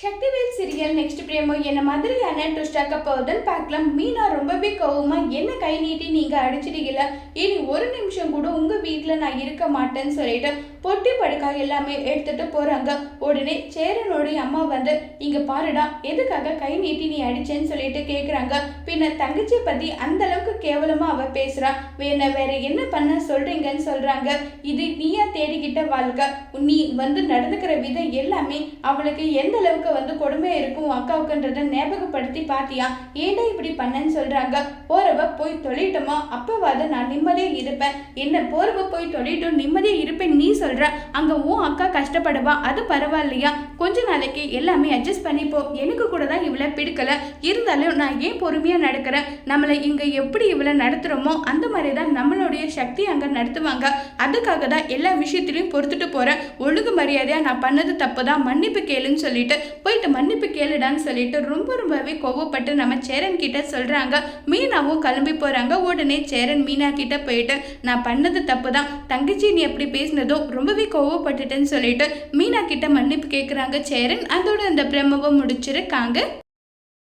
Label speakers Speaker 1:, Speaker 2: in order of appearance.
Speaker 1: Sakthivel serial next பிரேமோ என்ன மாதிரியான ட்விஸ்டாக்க போகுதுன்னு பார்க்கலாம். மீனா ரொம்பவே கோவமா என்ன கை நீட்டி நீங்க அடிச்சிட்டீங்கள இனி ஒரு நிமிஷம் கூட உங்க வீட்டில் நான் இருக்க மாட்டேன்னு சொல்லிட்டு பொட்டி படுக்கா எல்லாமே எடுத்துட்டு போறாங்க. உடனே சேரனுடைய அம்மா வந்து இங்க பாருடா எதுக்காக கை நீட்டி நீ அடிச்சேன்னு சொல்லிட்டு கேக்குறாங்க. பின்ன தங்கச்சியை பத்தி அந்த அளவுக்கு கேவலமா அவ பேசுறா. வேண வேற என்ன பண்ண சொல்றீங்கன்னு சொல்றாங்க. இது நீயா தேடிக்கிட்ட வாழ்க்கை. நீ வந்து நடந்துக்கிற விதம் எல்லாமே அவளுக்கு எந்த அளவுக்கு வந்து கொடுமை இருக்கும் அக்காவுக்குன்றத ஞாபகப்படுத்தி பாத்தியா? ஏன்டா இப்படி பண்ணேன்னு சொல்றாங்க? போறவ போய் தொழிட்டோமா? அப்பவாது நான் நிம்மதியா இருப்பேன். என்ன போறவ போய் தொழிட்டும் நிம்மதியா இருப்பேன் நீ சொல்ற. அங்க உன் அக்கா கஷ்டப்படுவா. அது பரவாயில்லையா? கொஞ்ச நாளைக்கு எல்லாமே அட்ஜஸ்ட் பண்ணிப்போ. எனக்கு கூட தான் இவளை பிடிக்கல. இருந்தாலும் நான் ஏன் பொறுமையா நடக்கிறேன்? நம்மளை இங்க எப்படி இவளை நடத்துறோமோ அந்த மாதிரி தான் நம்மளுடைய சக்தி அங்க நடத்துவாங்க. அதுக்காக தான் எல்லா விஷயத்திலையும் பொறுத்துட்டு போறேன். ஒழுங்கு மரியாதையா நான் பண்ணது தப்பு தான் மன்னிப்பு கேளுன்னு சொல்லிட்டு போயிட்டு மன்னிப்பு கேளுடான்னு சொல்லிட்டு ரொம்ப ரொம்பவே கோவப்பட்டு நம்ம சேரன் கிட்ட சொல்றாங்க. மீனாவும் கிளம்பி போறாங்க. உடனே சேரன் மீனா கிட்ட போயிட்டு நான் பண்ணது தப்பு தான் தங்கச்சி நீ எப்படி பேசினதோ ரொம்பவே கோவப்பட்டுட்டேன்னு சொல்லிட்டு மீனா கிட்ட மன்னிப்பு கேட்குறாங்க சேரன் அதோட அந்த பிரம்மவை முடிச்சிருக்காங்க.